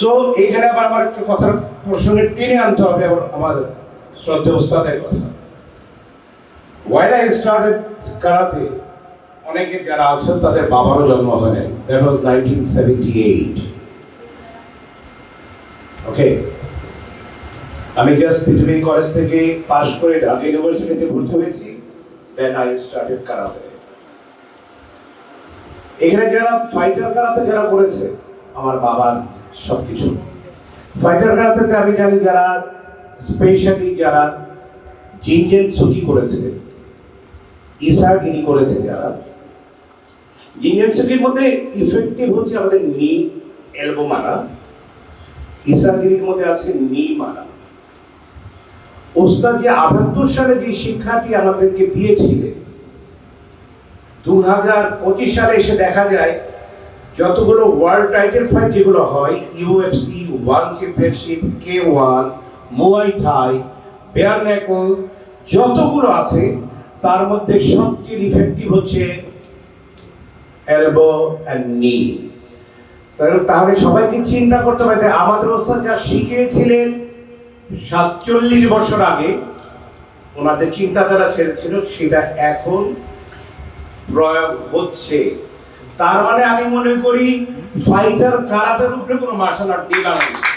So এখানে আবার আমার একটা কথার প্রসঙ্গে টেনে আনতে হবে আমার শ্রদ্ধা উস্তাদের কথা। ওয়াইল আই স্টার্টেড কারাতে অনেকে যারা আছেন তাদের বাবারও জন্ম হয় নাই। That was nineteen seventy eight okay আমি জাস্ট পৃথিবী কলেজ থেকে পাশ করে ঢাকা ইউনিভার্সিটিতে ভর্তি হয়েছি। দেন আই স্টার্টেড কারাতে এখানে যারা ফাইটার কারাতে যারা করেছে আমার বাবার সবকিছু। ফাইটার আমি জানি যারা স্পেশালি যারা জিনজেন সুকি করেছে ইসাগিরি করেছে যারা, জিনজেন সুকির মধ্যে ইফেক্টিভ হচ্ছে আমাদের নি এলবো মারা ইসাগিরির মধ্যে আছে নি মারা। ওস্তাদ যে আটাত্তর সালে যে শিক্ষাটি আমাদেরকে দিয়েছিলেন দু হাজার পঁচিশ সালে এসে দেখা যায় যতগুলো ওয়ার্ল্ড টাইটেল ফাইট যেগুলো হয় UFC one championship K one Muay Thai bare knuckle যতগুলো আছে, তার মধ্যে সবচেয়ে ইফেক্টিভ হচ্ছে এলবো অ্যান্ড নি তাহলে সবাইকে চিন্তা করতে হবে আমাদের ওস্তাদ যা শিখিয়েছিলেন সাতচল্লিশ বছর আগে, ওনাদের চিন্তাধারা ছেড়েছিল, সেটা এখন প্রয়োগ হচ্ছে। তার মানে আমি মনে করি ফাইটার কারাতের উপরে কোনো মার্শাল আর্ট বাংলাদেশে।